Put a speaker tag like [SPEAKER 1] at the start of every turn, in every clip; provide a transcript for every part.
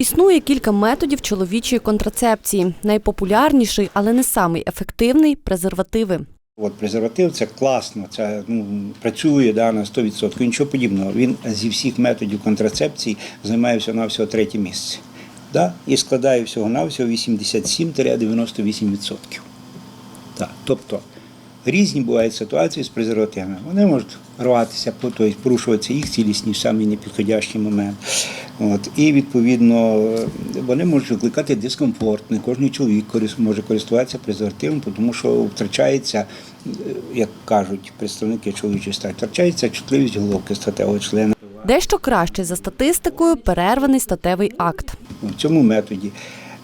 [SPEAKER 1] Існує кілька методів чоловічої контрацепції. Найпопулярніший, але не самий ефективний презервативи.
[SPEAKER 2] От презерватив це класно, це ну, працює да, на 100%. Нічого подібного. Він зі всіх методів контрацепції займає всього на всього третє місце. Да? І складає всього на всього 87-98%. Так. Тобто різні бувають ситуації з презервативами. Вони можуть рватися, тобто порушуватися їх цілісність в самий непідходящий момент. От. І відповідно вони можуть викликати дискомфорт. Не кожен чоловік може користуватися презервативом, тому що втрачається, як кажуть представники чоловічої статі, втрачається чутливість головки статевого члена.
[SPEAKER 1] Дещо краще за статистикою перерваний статевий акт.
[SPEAKER 2] В цьому методі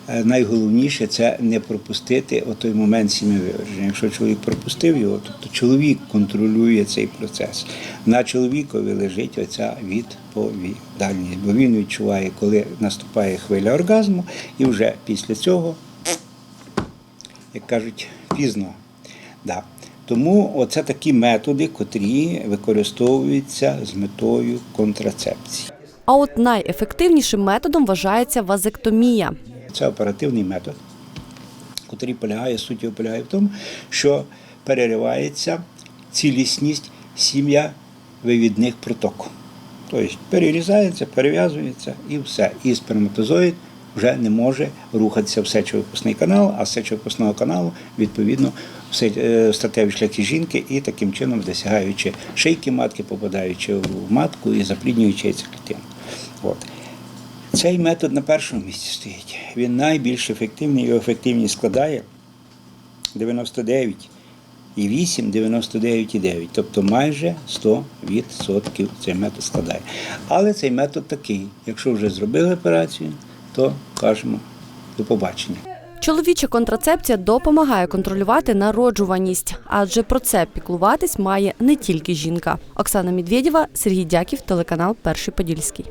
[SPEAKER 2] найголовніше це не пропустити отой момент сім'євиверження. Якщо чоловік пропустив його, тобто чоловік контролює цей процес. На чоловікові лежить оця відповідальність, бо він відчуває, коли наступає хвиля оргазму, і вже після цього, як кажуть, пізно. Да. Тому оце такі методи, котрі використовуються з метою контрацепції.
[SPEAKER 1] А от найефективнішим методом вважається вазектомія.
[SPEAKER 2] Це оперативний метод, який полягає, суті полягає в тому, що переривається цілісність сім'я вивідних проток. Тобто перерізається, перев'язується і все. І сперматозоїд вже не може рухатися в сечовипускний канал, а з сечовипускного каналу, відповідно, в е, статеві шляхи жінки і таким чином досягаючи шийки матки, попадаючи в матку і запліднюючи яйцеклітину. От. Цей метод на першому місці стоїть. Він найбільш ефективний, його ефективність складає 99,8, 99,9. Тобто майже 100% цей метод складає. Але цей метод такий. Якщо вже зробили операцію, то кажемо до побачення.
[SPEAKER 1] Чоловіча контрацепція допомагає контролювати народжуваність, адже про це піклуватись має не тільки жінка. Оксана Медведєва, Сергій Дяків, телеканал Перший Подільський.